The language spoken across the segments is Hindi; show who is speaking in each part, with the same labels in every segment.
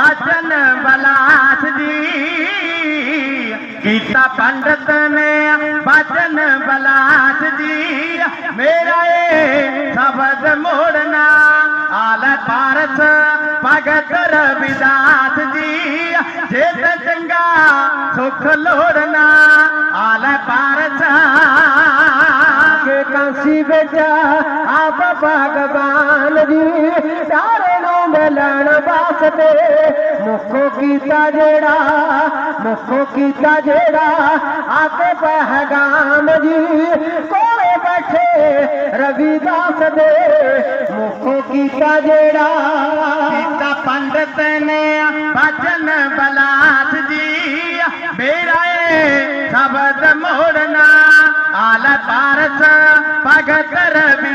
Speaker 1: भजन बलास जी। गीता पंडित ने भजन बलास जी। मेरा ये शब्द मोड़ना आल पारस भगत रविदास जी। जेत चंगा सुख लोड़ना आल पारस।
Speaker 2: काशी बेटा आप भगवान जी। ਮਿਲਣ ਵਾਸਤੇ ਮੁਖੋ ਕੀਤਾ ਜਿਹੜਾ ਮੁਖੋ ਕੀਤਾ ਜਿਹੜਾ ਆਕੇ ਪਹਿਗਾਮ ਜੀ ਕੋਲੇ ਬੈਠੇ ਰਵਿਦਾਸ ਦੇ ਮੁਖੋ ਕੀਤਾ ਜਿਹੜਾ
Speaker 1: ਕੀਤਾ ਪੰਡਤ ਨੇ ਬਚਨ ਬਲਾਸ ਜੀ ਮੇਰਾ ਇਹ ਸ਼ਬਦ ਮੋੜਨਾ ਆਲ ਪਾਰਸ ਭਗਤ ਰਵਿਦਾਸ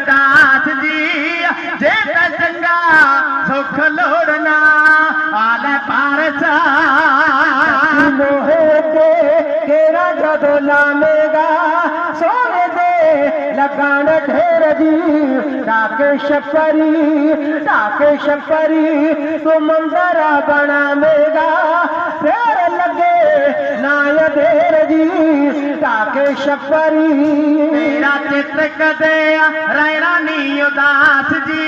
Speaker 2: गदो तो मेगा सोने दे लगान ढेर जी राकेश परी राकेश परी मंजरा बना मेगा फेर लगे नाय देर जी राकेश परी मेरा
Speaker 1: चित्र कदे रहना नी उदास जी।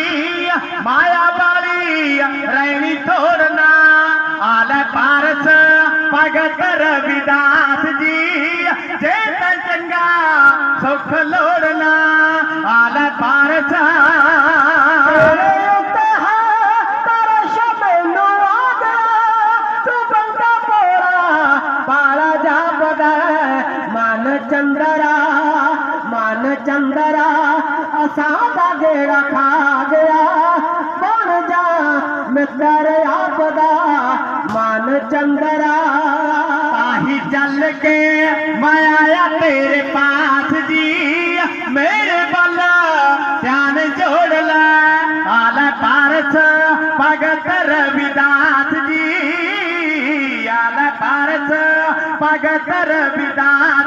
Speaker 1: माया बाली रैनी तोड़ना आल पारस भगत रविदास
Speaker 2: ಚಂದ್ರರ मन ಚಂದ್ರರ असां गेड़ खा गया। बण जा मित्र आपदा, मन चंद्रा
Speaker 1: ताही चल के मैं आया तेरे पास जी, मेरे बल ध्यान जोड़ ला। पारस भगत रविदास जी, आला पारस भगत रविदास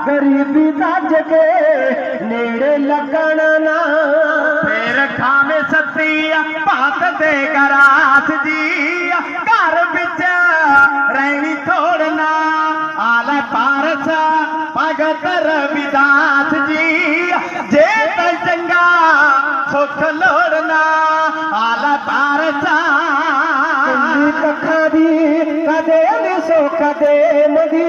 Speaker 2: गरीबी था जगे नेड़े लगन ना फिर
Speaker 1: खावे सतिया पात दे करास जी। घर बिच रैनी थोड़ना आला पारस भगत रविदास जी। जे तल चंगा सुख लोड़ना आला पारस।
Speaker 2: कदे सुख दे। मेरी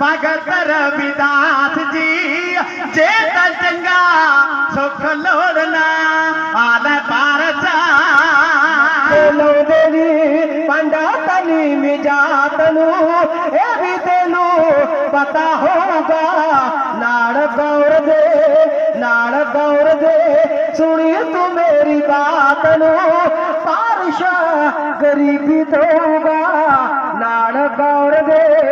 Speaker 1: ਭਗਤ ਰਵਿਦਾਸ ਜੀ, ਜੇ ਤਾਂ ਚੰਗਾ ਸੁਖ ਲੋੜਨਾ ਆਲੇ ਪਾਰਸ।
Speaker 2: ਲਾਉਂਦੇ ਨੀ, ਪੰਡਾ ਤਨੀ ਮਿਜਾਤ ਨੂੰ, ਇਹ ਵੀ ਤੈਨੂੰ ਪਤਾ ਹੋਊਗਾ। ਨਾੜ ਗੌਰ ਦੇ ਨਾੜ ਗੌਰ ਦੇ, ਸੁਣੀ ਤੂੰ ਮੇਰੀ ਬਾਤ ਨੂੰ, ਪਾਰਸ਼ਾ ਗਰੀਬੀ ਦਊਗਾ। ਨਾੜ ਗੌਰ ਦੇ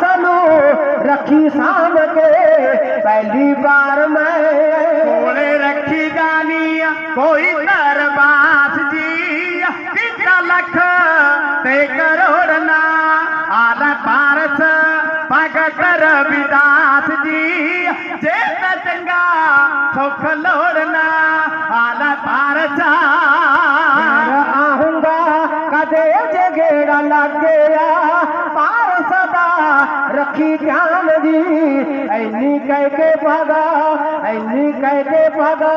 Speaker 2: सनो रखी सांभ के पहली बार मैं
Speaker 1: कोले रखी दानिया कोई दरबास जी पिता लख ते करोड़ ना आधा पारस भगत रविदास जी जेत चंगा सुख लोड़ना आधा पारस।
Speaker 2: आहूंगा कदे जगेड़ा लग गया। सखी ध्यान दी। ऐनी कह ऐनी कह के भगा।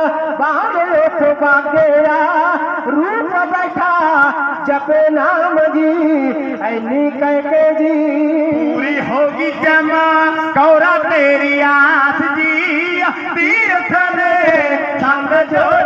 Speaker 2: तो बागेरा रूप बैठा, जपे नाम जी, ऐनी कह जी।
Speaker 1: पूरी होगी जमा, कौरा तेरी आस जी। तीर्थ में संग जो